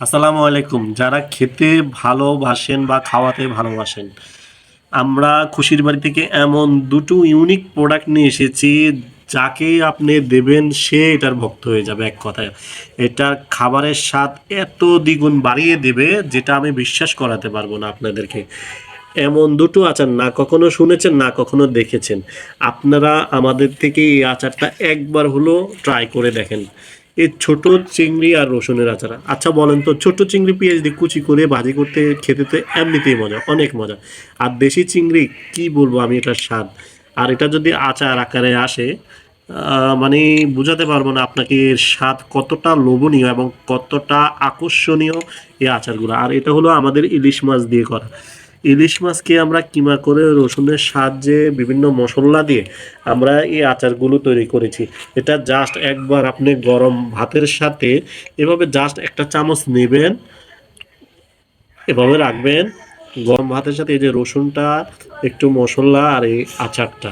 আসসালামু আলাইকুম। যারা খেতে ভালোবাসেন বা খাওয়াতে ভালোবাসেন, আমরা খুশির বাড়ি থেকে এমন দুটো ইউনিক প্রোডাক্ট নিয়ে এসেছি, যাকে আপনি দেবেন সে এটার ভক্ত হয়ে যাবে এক কথায়। এটার খাবারের স্বাদ এত দ্বিগুণ বাড়িয়ে দেবে যেটা আমি বিশ্বাস করাতে পারব না আপনাদেরকে। এমন দুটো আচার না কখনো শুনেছেন, না কখনো দেখেছেন। আপনারা আমাদের থেকে এই আচারটা একবার হলো ট্রাই করে দেখেন। এই ছোট চিংড়ি আর রসুনের আচার। আচ্ছা বলেন তো, ছোট চিংড়ি পেঁয়াজ দিয়ে কুচি করে ভাজি করতে, খেতে তো এমনিতেই মজা, অনেক মজা। আর দেশি চিংড়ি, কি বলব আমি এটার স্বাদ? আর এটা যদি আচার আকারে আসে মানে বোঝাতে পারব না আপনাকে এর স্বাদ কতটা লোভনীয় এবং কতটা আকর্ষণীয় এই আচারগুলো। আর এটা হলো আমাদের ইলিশ মাছ দিয়ে করা। ইলিশ মাছকে আমরা কিমা করে রসুনের সাহায্যে বিভিন্ন মশলা দিয়ে আমরা এই আচারগুলো তৈরি করেছি। এটা জাস্ট একবার আপনি গরম ভাতের সাথে এভাবে জাস্ট একটা চামচ নেবেন, এভাবে রাখবেন। গরম ভাতের সাথে এই যে রসুনটা, একটু মশলা আর এই আচারটা।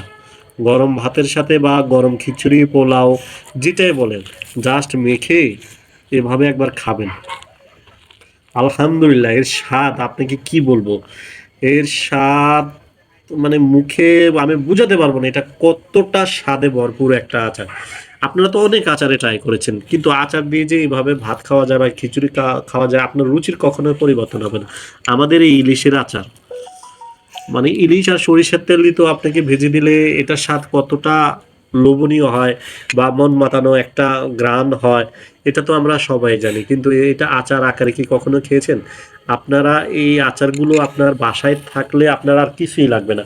গরম ভাতের সাথে বা গরম খিচুড়ি, পোলাও, যেটাই বলেন জাস্ট মেখে এভাবে একবার খাবেন। আলহামদুলিল্লাহ, এর স্বাদ, আপনাকে কি বলব? এর স্বাদ মানে মুখে আমি বুঝাতে পারব না এটা কতটা স্বাদে ভরপুর একটা আচার। আপনারা তো অনেক আচারে ট্রাই করেছেন, কিন্তু আচার দিয়ে যে এইভাবে ভাত খাওয়া যায় বা খিচুড়ি খাওয়া যায়, আপনার রুচির কখনো পরিবর্তন হবে না। আমাদের এই ইলিশের আচার মানে ইলিশ আর সরিষার তেল তো আপনাকে ভেজে দিলে এটা স্বাদ কতটা লোভনীয় হয় বা মন মাতানো একটা গ্রান হয়, এটা তো আমরা সবাই জানি। কিন্তু এটা আচার আকারে কি কখনো খেয়েছেন? আপনারা এই আচারগুলো আপনার বাসায় থাকলে আপনার আর কিছুই লাগবে না।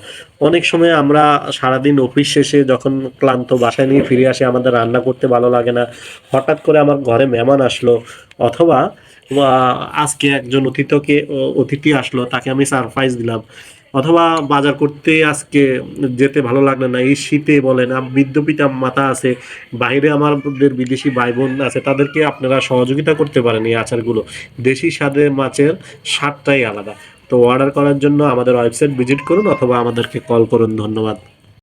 অনেক সময় আমরা সারাদিন অফিস শেষে যখন ক্লান্ত বাসায় নিয়ে ফিরে আসি, আমাদের রান্না করতে ভালো লাগে না, হঠাৎ করে আমার ঘরে মেহমান আসলো অথবা আজকে একজন অতিথিকে, অতিথি আসলো, তাকে আমি সারপ্রাইজ দিলাম। অথবা বাজার করতে আজকে যেতে ভালো লাগল না, এই শীতে বলেন বৃদ্ধ পিতা মাতা আছে, বাইরে আমাদের বিদেশি ভাই বোন আছে, তাদেরকে আপনারা সহযোগিতা করতে পারেন এই আচারগুলো। দেশি স্বাদে মাছের স্বাদটাই আলাদা। তো অর্ডার করার জন্য আমাদের ওয়েবসাইট ভিজিট করুন অথবা আমাদেরকে কল করুন, ধন্যবাদ।